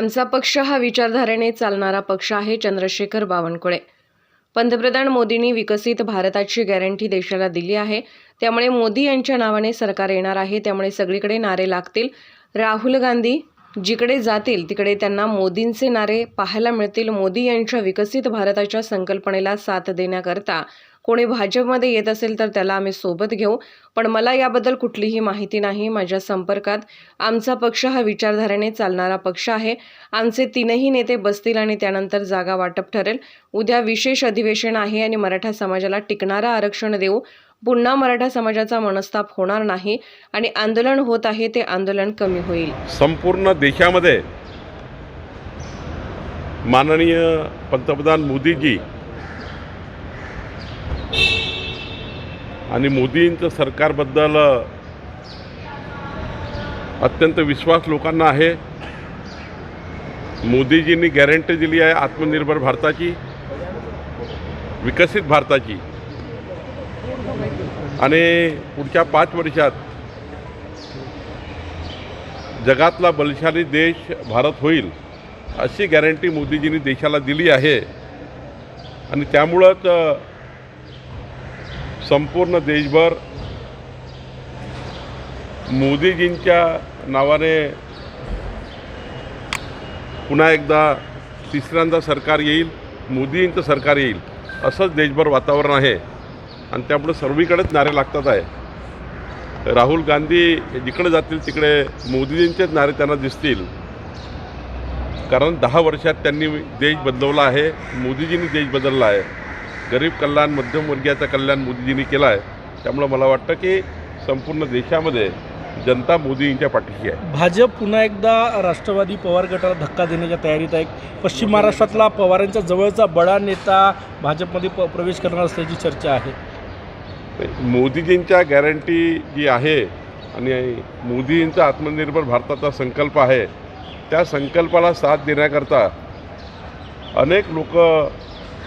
आमचा पक्ष हा विचारधारेने चालणारा पक्ष आहे चंद्रशेखर बावनकुळे. पंतप्रधान मोदींनी विकसित भारताची गॅरंटी देशाला दिली आहे. त्यामुळे मोदी यांच्या नावाने सरकार येणार आहे. त्यामुळे सगळीकडे नारे लागतील. राहुल गांधी जिकडे जातील तिकडे त्यांना मोदींचे नारे पाहायला मिळतील. मोदी यांच्या विकसित भारताच्या संकल्पनेला साथ देण्याकरता कोणी भाजपमध्ये येत असेल तर त्याला आम्ही सोबत घेऊ. पण मला याबद्दल कुठलीही माहिती नाही. माझ्या संपर्कात आमचा पक्ष हा विचारधारेने चालणारा पक्ष आहे. आमचे तीनही नेते बसतील आणि त्यानंतर जागा वाटप ठरेल. उद्या विशेष अधिवेशन आहे आणि मराठा समाजाला टिकणारं आरक्षण देऊ. पुन्हा मराठा समाजाचा मनस्ताप होणार नाही आणि आंदोलन होत आहे ते आंदोलन कमी होईल. संपूर्ण देशामध्ये माननीय पंतप्रधान मोदीजी आणि मोदींचं सरकारबद्दल अत्यंत विश्वास लोकांना आहे. मोदीजींनी गॅरंटी दिली आहे आत्मनिर्भर भारताची विकसित भारताची. आणि पुढच्या पाच वर्षात जगातला बलशाली देश भारत होईल अशी गॅरंटी मोदीजींनी देशाला दिली आहे. आणि त्यामुळंच संपूर्ण देशभर मोदीजींच्या नावाने पुन्हा एकदा तिसऱ्यांदा सरकार येईल मोदींचं सरकार येईल असंच देशभर वातावरण आहे. आणि त्यामुळे सर्वीकडेच नारे लागतात आहे. राहुल गांधी जिकडे जातील तिकडे मोदीजींचेच नारे त्यांना दिसतील. कारण दहा वर्षात त्यांनी देश बदलवला आहे मोदीजींनी देश बदलला आहे. गरीब कल्याण मध्यमवर्गीयाचं कल्याण मोदीजींनी केलं आहे त्यामुळं मला वाटतं की संपूर्ण देशामध्ये जनता मोदींच्या पाठीशी आहे. भाजप पुन्हा एकदा राष्ट्रवादी पवार गटाला धक्का देण्याच्या तयारीत आहे. पश्चिम महाराष्ट्रातला पवारांच्या जवळचा बडा नेता भाजपमध्ये प प्रवेश करणार असल्याची चर्चा आहे. मोदीजींच्या गॅरंटी जी आहे आणि मोदींचा आत्मनिर्भर भारताचा संकल्प आहे त्या संकल्पाला साथ देण्याकरता अनेक लोक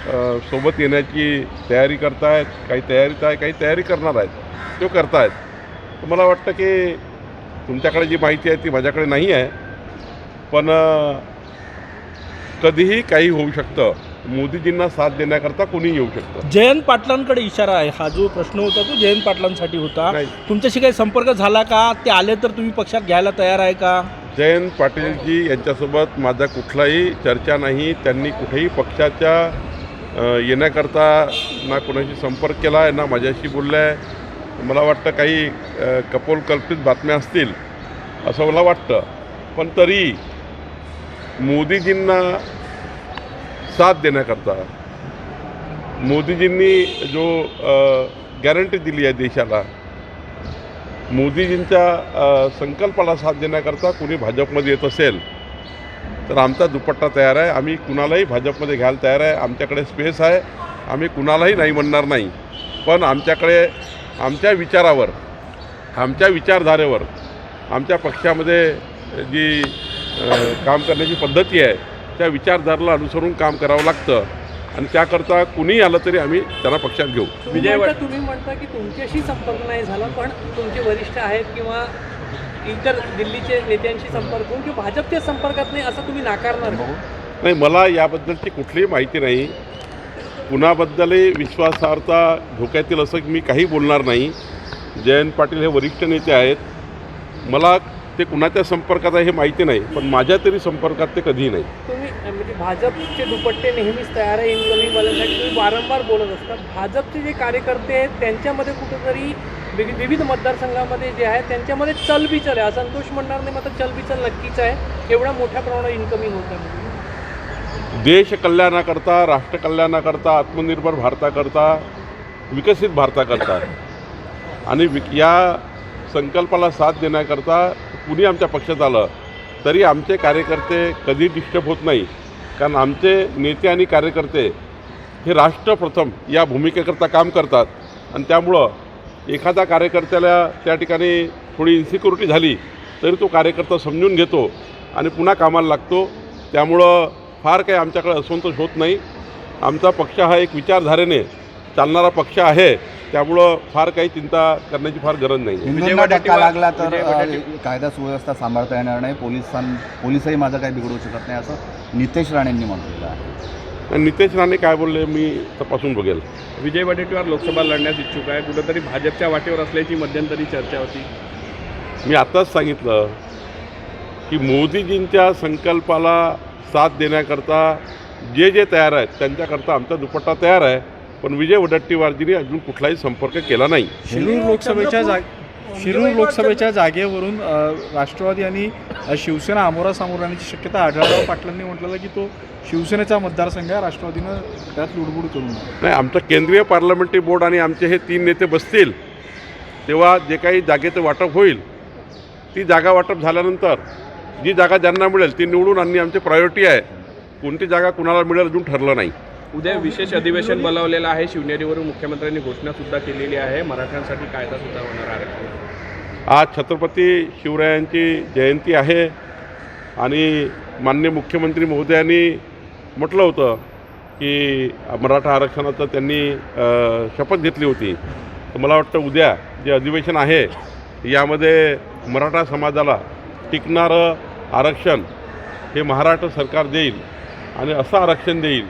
सोबत येण्याची तयारी करतायत काही तयारीत आहे काही तयारी करणार आहेत ते करतायत. तर मला वाटतं की तुमच्याकडे जी माहिती आहे ती माझ्याकडे नाही आहे. पण कधीही काही होऊ शकतं. मोदीजींना साथ देण्याकरता कोणी येऊ शकतं. जयंत पाटलांकडे इशारा आहे. हा जो प्रश्न होता तो जयंत पाटलांसाठी होता. तुमच्याशी काही संपर्क झाला का? ते आले तर तुम्ही पक्षात घ्यायला तयार आहे का? जयंत पाटीलजी यांच्यासोबत माझा कुठलाही चर्चा नाही. त्यांनी कुठेही पक्षाच्या येण्याकरता ना कोणाशी संपर्क केला आहे ना माझ्याशी बोललं आहे. मला वाटतं काही अ, कपोलकल्पित बातम्या असतील असं मला वाटतं. पण तरी मोदीजींना साथ देण्याकरता मोदीजींनी जो गॅरंटी दिली आहे देशाला मोदीजींच्या संकल्पाला साथ देण्याकरता कुणी भाजपमध्ये येत असेल तर आमचा दुपट्टा तयार आहे. आम्ही कुणालाही भाजपमध्ये घ्यायला तयार आहे. आमच्याकडे स्पेस आहे. आम्ही कुणालाही नाही म्हणणार नाही. पण आमच्याकडे आमच्या विचारावर आमच्या विचारधारेवर आमच्या पक्षामध्ये जी काम करण्याची पद्धती आहे त्या विचारधारेला अनुसरून काम करावं लागतं. आणि त्याकरता कुणीही आलं तरी आम्ही त्यांना पक्षात घेऊ. म्हणता तुम्ही म्हणता की तुमच्याशी संपर्क नाही झाला पण तुमचे वरिष्ठ आहेत किंवा इतर दिल्लीचे नेत्यांशी संपर्क होऊन किंवा भाजपच्या संपर्कात नाही असं तुम्ही नाकारणार का? नाही मला याबद्दलची कुठलीही माहिती नाही. कुणाबद्दलही विश्वासार्हता धोक्यात येईल असं मी काही बोलणार नाही. जयंत पाटील हे वरिष्ठ नेते आहेत. मला ते कुणाच्या संपर्कात आहे हे माहिती नाही पण माझ्या तरी संपर्कात ते कधीही नाही. तुम्ही म्हणजे भाजपचे दुपट्टे नेहमीच तयार आहे इन्कमिंगवाल्यांसाठी तुम्ही वारंवार बोलत असता. भाजपचे जे कार्यकर्ते आहेत त्यांच्यामध्ये कुठेतरी विविध मतदारसंघामध्ये जे आहे त्यांच्यामध्ये चलबिचल आहे. असंतोष म्हणणार नाही मात्र चलबिचल नक्कीच आहे. एवढ्या मोठ्या प्रमाणात इन्कमिंग होत आहे. देश कल्याणाकरता राष्ट्र कल्याणाकरता आत्मनिर्भर भारताकरता विकसित भारताकरता आणि विक या संकल्पाला साथ देण्याकरता कुणी आमच्या पक्षात आलं तरी आमचे कार्यकर्ते कधी डिस्टर्ब होत नाही. कारण आमचे नेते आणि कार्यकर्ते हे राष्ट्रप्रथम या भूमिकेकरता काम करतात. आणि त्यामुळं एखाद्या कार्यकर्त्याला त्या ठिकाणी थोडी इन्सिक्युरिटी झाली तरी तो कार्यकर्ता समजून घेतो आणि पुन्हा कामाला लागतो. त्यामुळं फार काही आमच्याकडे असंतोष होत नाही. आमचा पक्ष हा एक विचारधारेने चालणारा पक्ष आहे. त्यामुळं फार काही चिंता करण्याची फार गरज नाही. धक्का लागला तर कायदा सुव्यवस्था सांभाळता येणार नाही. पोलिसां पोलिसही माझं काही बिघडवू शकत नाही असं नितेश राणेंनी म्हटलेलं आहे. नितेश राणे काय बोलले मी तपासून बघेल. विजय वडेट्टीवार लोकसभा लढण्यास इच्छुक आहे. कुठंतरी भाजपच्या वाटेवर असल्याची मध्यंतरी चर्चा होती. मी आताच सांगितलं की मोदीजींच्या संकल्पाला साथ देण्याकरता जे जे तयार आहेत त्यांच्याकरता आमचा दुपट्टा तयार आहे. पण विजय वडट्टीवारजींनी अजून कुठलाही संपर्क केला नाही. शिरूर लोकसभेच्या जाग शिरूर लोकसभेच्या जागेवरून राष्ट्रवादी आणि शिवसेना आमोरासमोर राहण्याची शक्यता आढळराव पाटलांनी म्हटलेलं की तो शिवसेनेचा मतदारसंघ आहे राष्ट्रवादीनं त्यात लुडबुड करू नाही आमचं केंद्रीय पार्लमेंटरी बोर्ड आणि आमचे हे तीन नेते बसतील तेव्हा जे काही जागेचं वाटप होईल ती जागा वाटप झाल्यानंतर जी जागा ज्यांना मिळेल ती निवडून आणणे आमची प्रायोरिटी आहे. कोणती जागा कुणाला मिळेल अजून ठरलं नाही. उद्या विशेष अधिवेशन बोलावलेलं आहे. शिवनेरीवरून मुख्यमंत्र्यांनी घोषणासुद्धा केलेली आहे. मराठ्यांसाठी कायदासुद्धा होणार आहे. आज छत्रपती शिवरायांची जयंती आहे. आणि मान्य मुख्यमंत्री महोदयांनी म्हटलं होतं की मराठा आरक्षणाचं त्यांनी शपथ घेतली होती. तर मला वाटतं उद्या जे अधिवेशन आहे यामध्ये मराठा समाजाला टिकणारं आरक्षण हे महाराष्ट्र सरकार देईल आणि असं आरक्षण देईल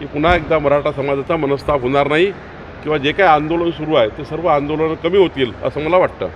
की पुन्हा एकदा मराठा समाजाचा मनस्ताप होणार नाही किंवा जे काही आंदोलन सुरू आहे ते सर्व आंदोलनं कमी होतील असं मला वाटतं.